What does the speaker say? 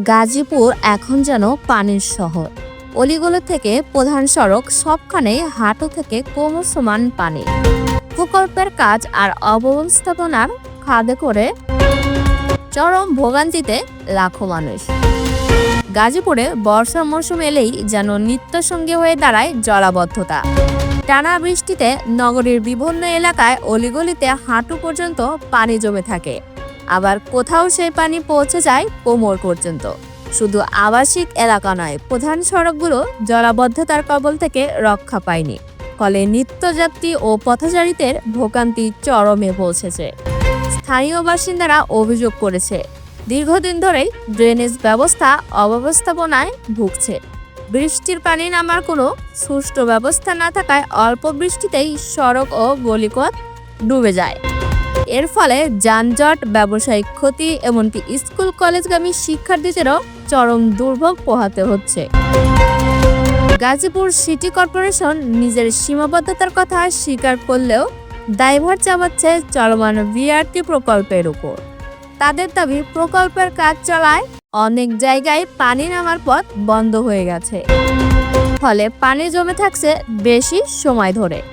গাজীপুর এখন যেন পানির শহর। অলিগুলো থেকে প্রধান সড়ক সবখানে হাঁটু থেকে কোমর সমান পানি। প্রকল্পের কাজ আর অব্যবস্থাপনার খাদে করে চরম ভোগান্তিতে লাখো মানুষ। গাজীপুরে বর্ষা মৌসুম এলেই যেন নিত্যসঙ্গী হয়ে দাঁড়ায় জলাবদ্ধতা। টানা বৃষ্টিতে নগরীর বিভিন্ন এলাকায় অলিগলিতে হাঁটু পর্যন্ত পানি জমে থাকে। আবার কোথাও সেই পানি পৌঁছে যায় কোমর পর্যন্ত। শুধু আবাসিক এলাকা নয়, প্রধান সড়কগুলো জলাবদ্ধতার কবল থেকে রক্ষা পায়নি। ফলে নিত্যযাত্রী ও পথচারীদের ভোগান্তি চরমে পৌঁছেছে। স্থানীয় বাসিন্দারা অভিযোগ করেছে, দীর্ঘদিন ধরেই ড্রেনেজ ব্যবস্থা অব্যবস্থাপনায় ভুগছে। বৃষ্টির পানি নামার কোনো সুষ্ঠু ব্যবস্থা না থাকায় অল্প বৃষ্টিতেই সড়ক ও গলিপথ ডুবে যায়। এর ফলে যানজট, ব্যবসায়িক ক্ষতি, এমনকি স্কুল কলেজগামী শিক্ষার্থীদেরও চরম দুর্ভোগ পোহাতে হচ্ছে। গাজীপুর সিটি কর্পোরেশন নিজের সীমাবদ্ধতার কথা স্বীকার করলেও দায়ভার চাপাচ্ছে চলমান বিআরটি প্রকল্পের উপর। তাদের দাবি, প্রকল্পের কাজ চলায় অনেক জায়গায় পানি নামার পথ বন্ধ হয়ে গেছে। ফলে পানি জমে থাকছে বেশি সময় ধরে।